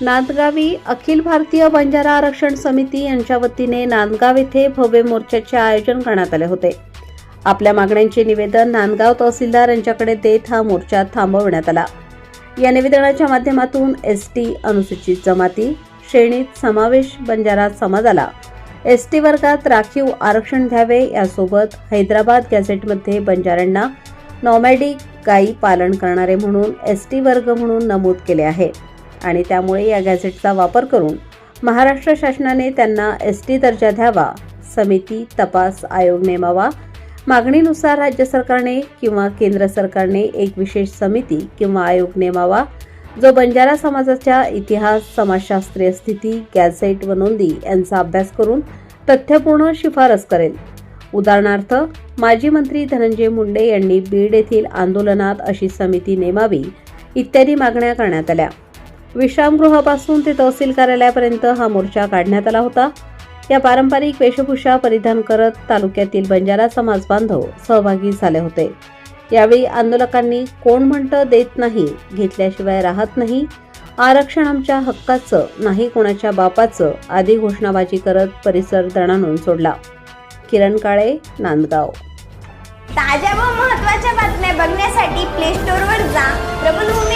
नांदगावी अखिल भारतीय बंजारा आरक्षण समिती यांच्या वतीने नांदगाव येथे भव्य मोर्चाचे आयोजन करण्यात आले होते. आपल्या मागण्यांचे निवेदन नांदगाव तहसीलदार यांच्याकडे देत हा मोर्चा थांबवण्यात आला. या निवेदनाच्या माध्यमातून एस टी अनुसूचित जमाती श्रेणीत समावेश बंजारा समाजाला एस टी वर्गात राखीव आरक्षण द्यावे यासोबत हैदराबाद गॅझेटमध्ये बंजाऱ्यांना नॉमॅडिक गायी पालन करणारे म्हणून एस टी वर्ग म्हणून नमूद केले आहे. आणि त्यामुळे या गॅझेटचा वापर करून महाराष्ट्र शासनाने त्यांना एस टी दर्जा द्यावा समिती तपास आयोग नेमावा मागणीनुसार राज्य सरकारने किंवा केंद्र सरकारने एक विशेष समिती किंवा आयोग नेमावा जो बंजारा समाजाच्या इतिहास समाजशास्त्रीय स्थिती गॅझेट व नोंदी यांचा अभ्यास करून तथ्यपूर्ण शिफारस करेल. उदाहरणार्थ माजी मंत्री धनंजय मुंडे यांनी बीड येथील आंदोलनात अशी समिती नेमावी इत्यादी मागण्या करण्यात आल्या. विश्रामगृहापासून ते तहसील कार्यालयापर्यंत हा मोर्चा काढण्यात आला होता. या पारंपरिक वेशभूषा परिधान करत तालुक्यातील बंजारा समाज बांधव सहभागी झाले होते. यावेळी आंदोलकांनी कोण म्हणतं देत नाही घेतल्याशिवाय राहत नाही आरक्षण आमच्या हक्काचं नाही कोणाच्या बापाचं आदी घोषणाबाजी करत परिसर दणाणून सोडला. किरण काळे नांदगाव. ताज्या व महत्त्वाच्या बातम्या बघण्यासाठी प्ले स्टोअरवर जा. प्रबलभूमी